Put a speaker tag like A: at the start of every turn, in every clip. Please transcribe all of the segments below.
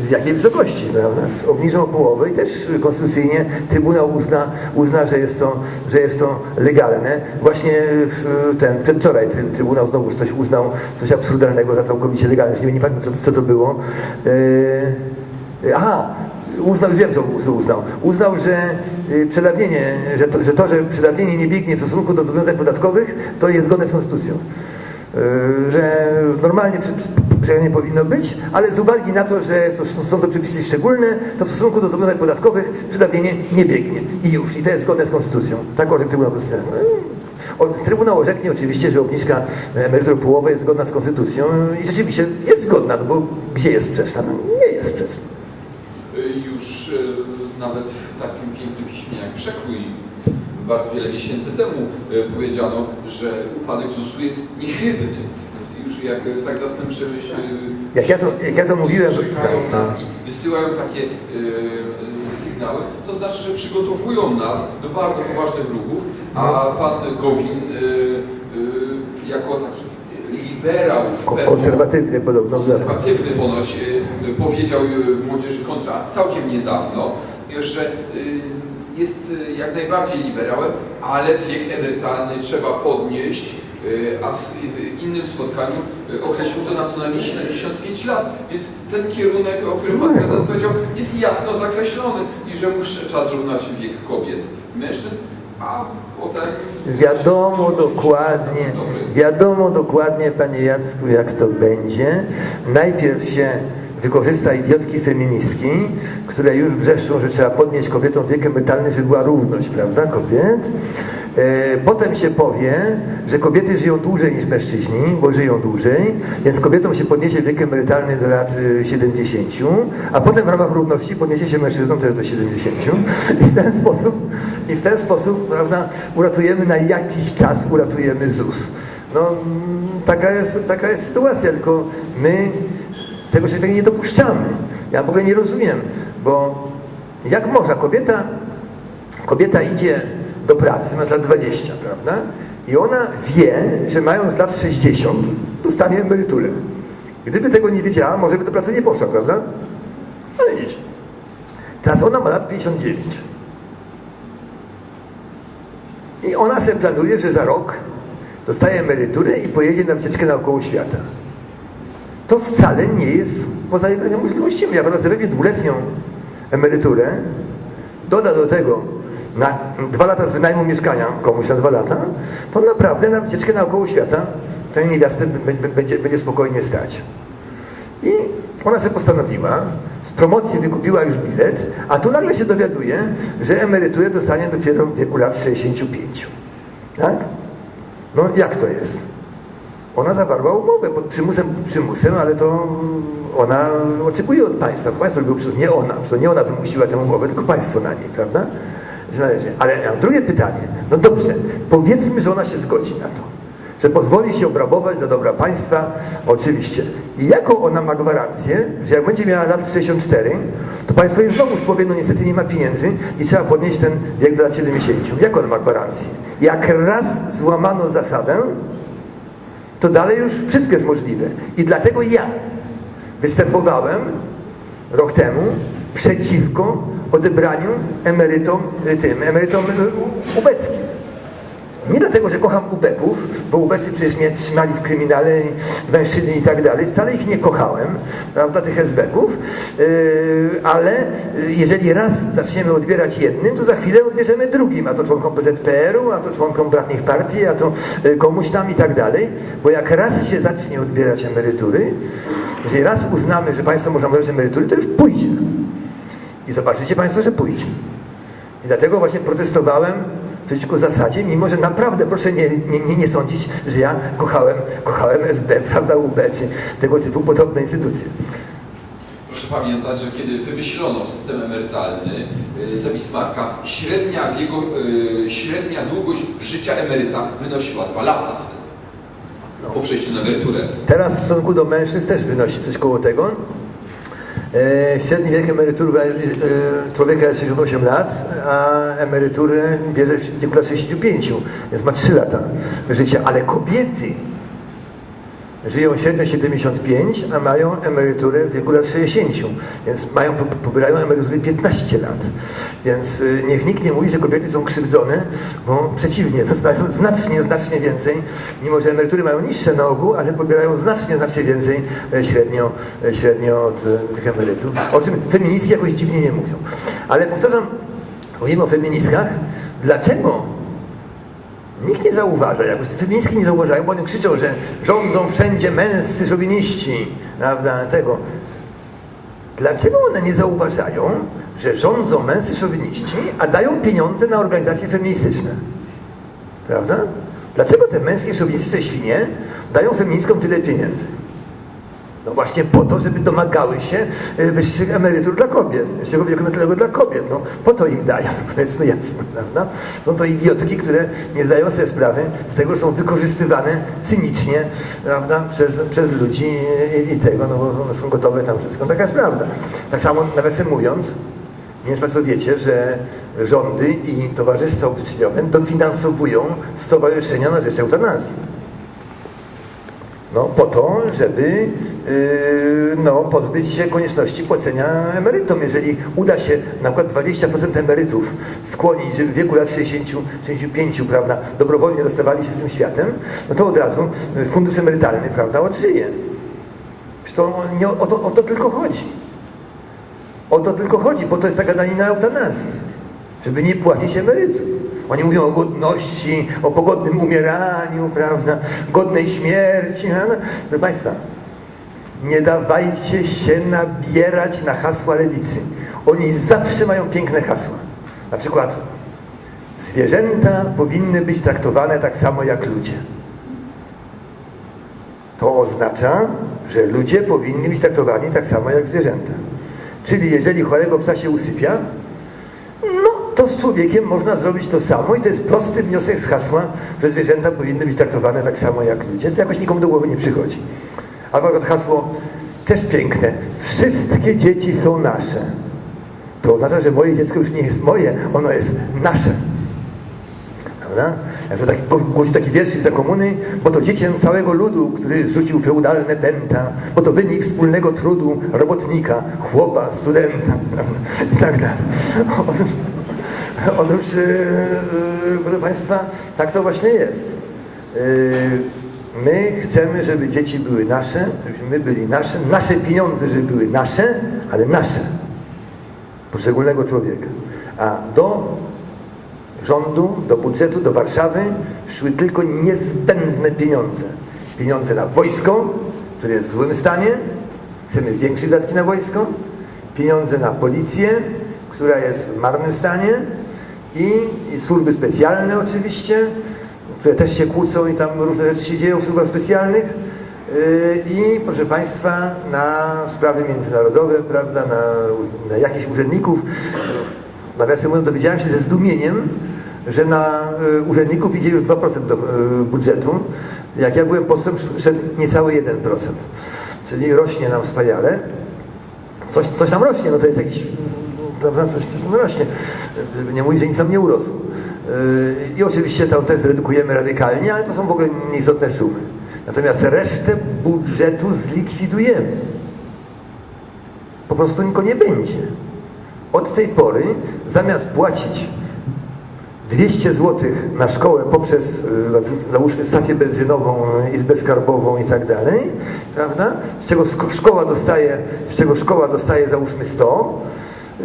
A: w jakiej wysokości, prawda? Obniżą połowę i też konstytucyjnie Trybunał uzna, uzna że, jest to, że jest to legalne. Właśnie ten, ten wczoraj Trybunał znowu coś uznał, coś absurdalnego za całkowicie legalne. Nie, nie pamiętam, co, co to było. Yy, aha, uznał, wiem co uznał. Uznał, że y, przedawnienie, że to, że to, że przedawnienie nie biegnie w stosunku do zobowiązań podatkowych, to jest zgodne z konstytucją. Y, Że normalnie przedawnienie powinno być, ale z uwagi na to, że są to przepisy szczególne, to w stosunku do zobowiązań podatkowych przedawnienie nie biegnie. I już. I to jest zgodne z konstytucją. Tak orzekł Trybunał Konstytucyjny. O- Trybunał orzeknie oczywiście, że obniżka emerytur połowy jest zgodna z konstytucją i rzeczywiście jest zgodna, no bo gdzie jest sprzeczna? No, nie jest sprzeczna.
B: Już e, nawet w takim pięknym piśmie jak Przekrój bardzo wiele miesięcy temu e, powiedziano, że upadek ZUS-u jest niechybny. Więc już jak w tak zastępczym
A: Jak ja to, jak ja to mówiłem,
B: czekają
A: tak,
B: nas i wysyłają takie e, e, sygnały, to znaczy, że przygotowują nas do bardzo poważnych ruchów, a pan Gowin e, e, jako taki liberał
A: konserwatywny podobno
B: konserwatywny ponoć powiedział w Młodzieży Kontra całkiem niedawno, że jest y, jak najbardziej liberałem, ale wiek emerytalny trzeba podnieść, y, a w s- w innym spotkaniu y, określił to na co najmniej 75 lat. Więc ten kierunek, o którym Pan Prezes powiedział, jest jasno zakreślony i że muszę, trzeba zrównać wiek kobiet mężczyzn, a potem...
A: Wiadomo dokładnie, wiadomo dokładnie, panie Jacku, jak to będzie. Najpierw się wykorzysta idiotki feministki, które już wrzeszczą, że trzeba podnieść kobietom wiek emerytalny, żeby była równość, prawda, kobiet. E, Potem się powie, że kobiety żyją dłużej niż mężczyźni, bo żyją dłużej, więc kobietom się podniesie wiek emerytalny do lat y, 70, a potem w ramach równości podniesie się mężczyznom też do 70 i w ten sposób, i w ten sposób prawda, uratujemy na jakiś czas, uratujemy ZUS. No, mm, taka jest, taka jest sytuacja, tylko my tego się tak nie dopuszczamy. Ja w ogóle nie rozumiem, bo jak można, kobieta, kobieta idzie do pracy, ma lat 20, prawda? I ona wie, że mając lat 60 dostanie emeryturę. Gdyby tego nie wiedziała, może by do pracy nie poszła, prawda? Ale wiecie. Teraz ona ma lat 59. I ona sobie planuje, że za rok dostaje emeryturę i pojedzie na wycieczkę naokoło świata. To wcale nie jest poza jej możliwościami. Jak ona sobie dwuletnią emeryturę, doda do tego na dwa lata z wynajmu mieszkania komuś na dwa lata, to naprawdę na wycieczkę naokoło świata b- b- będzie, będzie spokojnie stać. I ona sobie postanowiła, z promocji wykupiła już bilet, a tu nagle się dowiaduje, że emeryturę dostanie dopiero w wieku lat 65. Tak? No jak to jest? Ona zawarła umowę pod przymusem, przymusem, ale to ona oczekuje od państwa. Państwo robiło przez nie ona, to nie ona wymusiła tę umowę, tylko państwo na niej, prawda? Należy. Ale drugie pytanie. No dobrze, powiedzmy, że ona się zgodzi na to. Że pozwoli się obrabować dla dobra państwa, oczywiście. I jaką ona ma gwarancję, że jak będzie miała lat 64, to państwo jej znowuż powie, no niestety nie ma pieniędzy i trzeba podnieść ten wiek do lat 70. Jak ona ma gwarancję? Jak raz złamano zasadę, to dalej już wszystko jest możliwe. I dlatego ja występowałem rok temu przeciwko odebraniu emerytom, tym, emerytom y, ubeckim. Nie dlatego, że kocham ubeków, bo ubecy przecież mnie trzymali w kryminale, węszyli i tak dalej. Wcale ich nie kochałem, prawda, tych esbeków. Yy, ale jeżeli raz zaczniemy odbierać jednym, to za chwilę odbierzemy drugim, a to członkom PZPR-u, a to członkom bratnich partii, a to yy, komuś tam i tak dalej. Bo jak raz się zacznie odbierać emerytury, jeżeli raz uznamy, że państwo można odbierać emerytury, to już pójdzie. I zobaczycie państwo, że pójdzie. I dlatego właśnie protestowałem przeciwko zasadzie, mimo że naprawdę proszę nie, nie, nie, nie sądzić, że ja kochałem, kochałem SB, prawda, UB, czy tego typu podobne instytucje.
B: Proszę pamiętać, że kiedy wymyślono system emerytalny y, za Bismarcka, średnia, wiego, y, średnia długość życia emeryta wynosiła dwa lata wtedy. Po przejściu na emeryturę.
A: Teraz w stosunku do mężczyzn też wynosi coś koło tego. E, średni wiek emerytury e, człowieka jest 68 lat, a emerytury bierze w wieku lat 65, więc ma 3 lata życia. Ale kobiety żyją średnio 75, a mają emeryturę w wieku lat 60, więc mają, po- pobierają emerytury 15 lat. Więc y, niech nikt nie mówi, że kobiety są krzywdzone, bo przeciwnie, dostają znacznie, znacznie więcej, mimo że emerytury mają niższe na ogół, ale pobierają znacznie, znacznie więcej e, średnio, e, średnio od e, tych emerytów, o czym feministki jakoś dziwnie nie mówią. Ale powtarzam, mówimy o feministkach, dlaczego Nikt nie zauważa, jakoś te feministki nie zauważają, bo one krzyczą, że rządzą wszędzie męscy szowiniści, prawda, tego. Dlaczego one nie zauważają, że rządzą męscy szowiniści, a dają pieniądze na organizacje feministyczne? Prawda? Dlaczego te męskie szowinistyczne świnie dają feministkom tyle pieniędzy? No właśnie po to, żeby domagały się e, wyższych emerytur dla kobiet, wyższego wieku dla kobiet. No po to im dają, powiedzmy jasno, prawda? Są to idiotki, które nie zdają sobie sprawy z tego, że są wykorzystywane cynicznie, prawda, przez, przez ludzi i, i tego, no bo są gotowe tam wszystko. Taka jest prawda. Tak samo nawiasem mówiąc, nie wiem, Państwo wiecie, że rządy i towarzystwa ubezpieczeniowe dofinansowują stowarzyszenia na rzecz eutanazji. No, po to, żeby yy, no, pozbyć się konieczności płacenia emerytom. Jeżeli uda się na przykład 20% emerytów skłonić, żeby w wieku lat 60-65, prawda, dobrowolnie rozstawali się z tym światem, no to od razu y, fundusz emerytalny, prawda, odżyje. To nie, o, to, o to tylko chodzi. O to tylko chodzi, bo to jest taka danina eutanazji, żeby nie płacić emerytów. Oni mówią o godności, o pogodnym umieraniu, prawda, godnej śmierci. No, proszę Państwa, nie dawajcie się nabierać na hasła lewicy. Oni zawsze mają piękne hasła. Na przykład zwierzęta powinny być traktowane tak samo jak ludzie. To oznacza, że ludzie powinni być traktowani tak samo jak zwierzęta. Czyli jeżeli chorego psa się usypia, no to z człowiekiem można zrobić to samo i to jest prosty wniosek z hasła, że zwierzęta powinny być traktowane tak samo jak ludzie, co jakoś nikomu do głowy nie przychodzi. Albo hasło też piękne. Wszystkie dzieci są nasze. To oznacza, że moje dziecko już nie jest moje, ono jest nasze. Prawda? Jak to taki, głosi taki wierszyk za komuny, bo to dziecię całego ludu, który rzucił feudalne pęta, bo to wynik wspólnego trudu robotnika, chłopa, studenta prawda? i tak dalej. Otóż, yy, yy, proszę Państwa, tak to właśnie jest. Yy, my chcemy, żeby dzieci były nasze, żebyśmy my byli nasze, nasze pieniądze, żeby były nasze, ale nasze. Poszczególnego człowieka. A do rządu, do budżetu, do Warszawy szły tylko niezbędne pieniądze. Pieniądze na wojsko, które jest w złym stanie, chcemy zwiększyć wydatki na wojsko, pieniądze na policję, która jest w marnym stanie i, i służby specjalne oczywiście, które też się kłócą i tam różne rzeczy się dzieją w służbach specjalnych yy, i proszę Państwa na sprawy międzynarodowe, prawda, na, na jakichś urzędników. Nawiasem mówiąc, dowiedziałem się ze zdumieniem, że na y, urzędników idzie już 2% do y, budżetu. Jak ja byłem posłem, szedł niecały 1%. Czyli rośnie nam wspaniale. Coś, coś nam rośnie, no to jest jakiś, prawda, coś, coś nam rośnie. Nie mówić, że nic nam nie urosło. Y, I oczywiście tam też zredukujemy radykalnie, ale to są w ogóle nieistotne sumy. Natomiast resztę budżetu zlikwidujemy. Po prostu nikogo nie będzie. Od tej pory zamiast płacić 200 zł na szkołę poprzez y, załóżmy stację benzynową, izbę skarbową i tak dalej, prawda? Z czego szkoła dostaje, z czego szkoła dostaje załóżmy 100,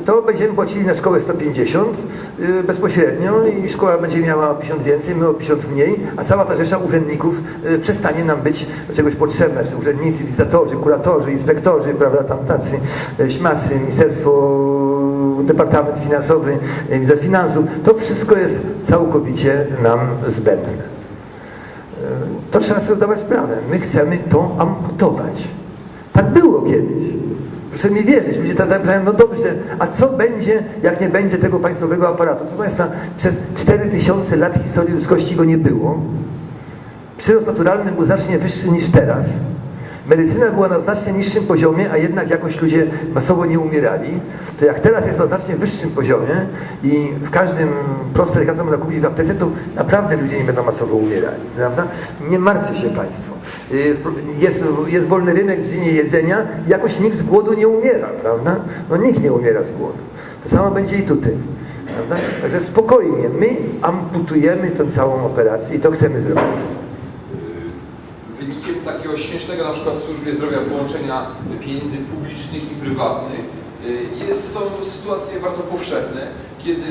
A: to będziemy płacili na szkołę 150 y, bezpośrednio i szkoła będzie miała o 50 więcej, my o 50 mniej, a cała ta rzesza urzędników y, przestanie nam być czegoś potrzebna. Urzędnicy, wizytatorzy, kuratorzy, inspektorzy, prawda, tam tacy y, śmacy, ministerstwo, departament finansowy, minister finansów, to wszystko jest całkowicie nam zbędne. To trzeba sobie zdawać sprawę. My chcemy to amputować. Tak było kiedyś. Proszę mi wierzyć, ludzie tak pytają, no dobrze, a co będzie, jak nie będzie tego państwowego aparatu? Proszę Państwa, przez 4000 lat historii ludzkości go nie było. Przyrost naturalny był znacznie wyższy niż teraz. Medycyna była na znacznie niższym poziomie, a jednak jakoś ludzie masowo nie umierali. To jak teraz jest na znacznie wyższym poziomie i w każdym prostym lekarstwie można kupić w aptece, to naprawdę ludzie nie będą masowo umierali, prawda? Nie martwcie się Państwo. Y, Jest, jest wolny rynek w dziedzinie jedzenia jakoś nikt z głodu nie umiera, prawda? No nikt nie umiera z głodu. To samo będzie i tutaj. Prawda? Także spokojnie, my amputujemy tę całą operację i to chcemy zrobić.
B: Śmiesznego na przykład w służbie zdrowia połączenia pieniędzy publicznych i prywatnych y, jest, są sytuacje bardzo powszechne, kiedy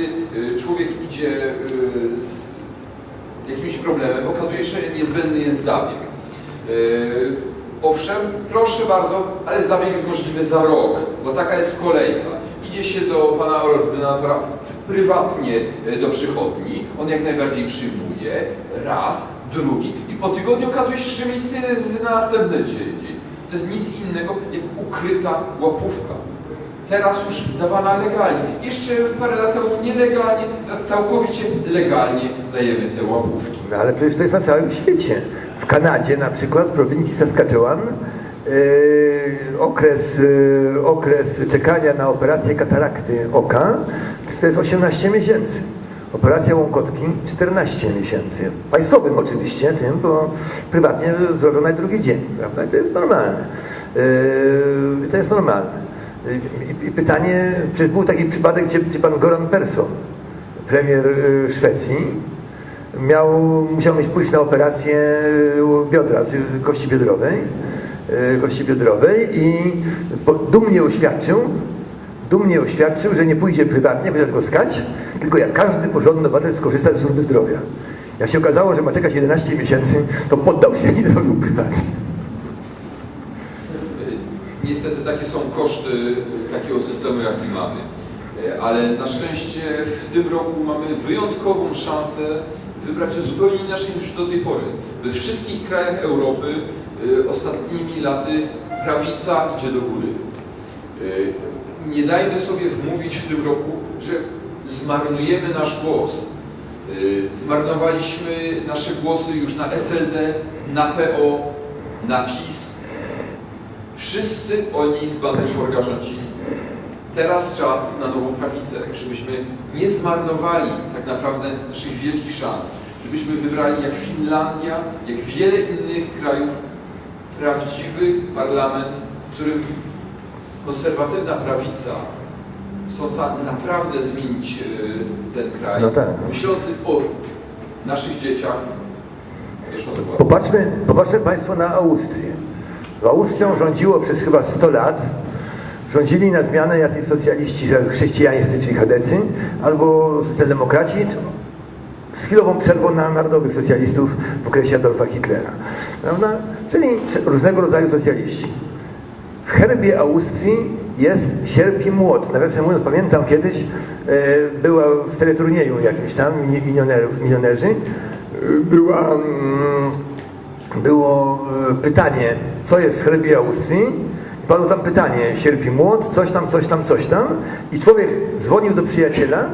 B: y, człowiek idzie y, z jakimś problemem, okazuje się, że niezbędny jest zabieg. Owszem, proszę bardzo, ale zabieg jest możliwy za rok, bo taka jest kolejka. Idzie się do pana ordynatora prywatnie do przychodni, on jak najbardziej przyjmuje, raz, drugi i po tygodniu okazuje się, że miejsce jest na następny dzień. To jest nic innego jak ukryta łapówka. Teraz już dawana legalnie. Jeszcze parę lat temu nielegalnie, teraz całkowicie legalnie dajemy te łapówki.
A: No ale przecież to jest na całym świecie. W Kanadzie na przykład, w prowincji Saskatchewan, yy, okres, yy, okres czekania na operację katarakty oka to jest 18 miesięcy. Operacja łąkotki 14 miesięcy. Państwowym oczywiście, tym, bo prywatnie zrobiona drugi dzień, prawda? I to jest normalne. Yy, to jest normalne. I, i pytanie, czy był taki przypadek, gdzie, gdzie pan Goran Persson, premier yy, Szwecji, miał, musiał mieć pójść na operację biodra, kości biodrowej, y, kości biodrowej i dumnie oświadczył, dumnie oświadczył, że nie pójdzie prywatnie, będzie go skać, tylko jak każdy porządny obywatel skorzysta z służby zdrowia. Jak się okazało, że ma czekać 11 miesięcy, to poddał się i zrobił prywatnie.
B: Y, Niestety takie są koszty y, takiego systemu, jaki mamy. Y, Ale na szczęście w tym roku mamy wyjątkową szansę wybrać się zupełnie inaczej niż do tej pory. We wszystkich krajach Europy ostatnimi laty prawica idzie do góry. Nie dajmy sobie wmówić w tym roku, że zmarnujemy nasz głos. Y, Zmarnowaliśmy nasze głosy już na SLD, na PO, na PiS, Wszyscy oni z bandy rządzili. Teraz czas na nową prawicę, żebyśmy nie zmarnowali tak naprawdę naszych wielkich szans. Żebyśmy wybrali jak Finlandia, jak wiele innych krajów prawdziwy parlament, w którym konserwatywna prawica chcąca naprawdę zmienić e, ten kraj,
A: No tak.
B: myślący o naszych dzieciach.
A: Popatrzmy, popatrzmy Państwo na Austrię. Z Austrią rządziło przez chyba 100 lat. Rządzili na zmianę jacyś socjaliści chrześcijańscy, czyli chadecy, albo socjaldemokraci, z chwilową przerwą na narodowych socjalistów w okresie Adolfa Hitlera. Prawda? Czyli różnego rodzaju socjaliści. W herbie Austrii jest sierp i młot. Nawiasem mówiąc, pamiętam kiedyś, e, była w teleturnieju jakimś tam, milionerów, milionerzy, e, była, mm, było e, pytanie, co jest w herbie Austrii i padło tam pytanie, sierp i młot, coś tam, coś tam, coś tam. I człowiek dzwonił do przyjaciela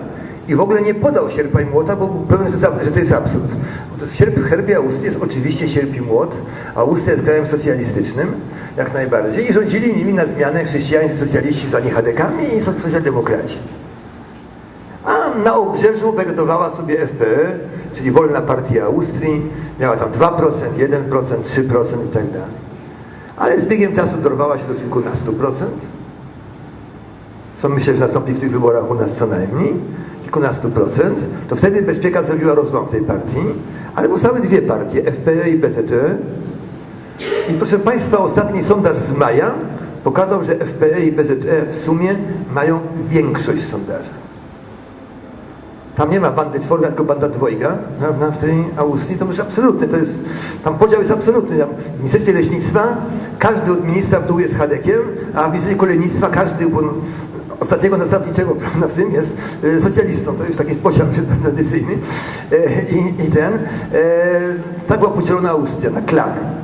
A: i w ogóle nie podał sierpa i młota, bo był pewien, że to jest absurd. Otóż w sierp, herbie Austrii jest oczywiście sierp i młot. Austria jest krajem socjalistycznym, jak najbardziej, i rządzili nimi na zmianę chrześcijańscy socjaliści zwani chadekami i soc- socjaldemokraci. A na obrzeżu wegetowała sobie FPÖ, czyli Wolna Partia Austrii. Miała tam 2%, 1%, 3% i tak dalej. Ale z biegiem czasu dorwała się do kilkunastu procent. Co myślę, że nastąpi w tych wyborach u nas co najmniej. Kilkunastu procent. To wtedy Bezpieka zrobiła rozłam w tej partii. Ale powstały dwie partie, FPÖ i BZÖ. I proszę Państwa, ostatni sondaż z maja pokazał, że FPÖ i BZÖ w sumie mają większość w sondażach. Tam nie ma bandy czworga, tylko banda dwojga, prawda, w tej Austrii, to już absolutny, to jest, tam podział jest absolutny. Tam w Ministerstwie Leśnictwa każdy od ministra w dół jest chadekiem, a w Ministerstwie Kolejnictwa każdy u ostatniego następniczego, prawda, w tym jest e, socjalistą. To już taki już jest tradycyjny. E, i, I ten, tak była podzielona Austria na klany.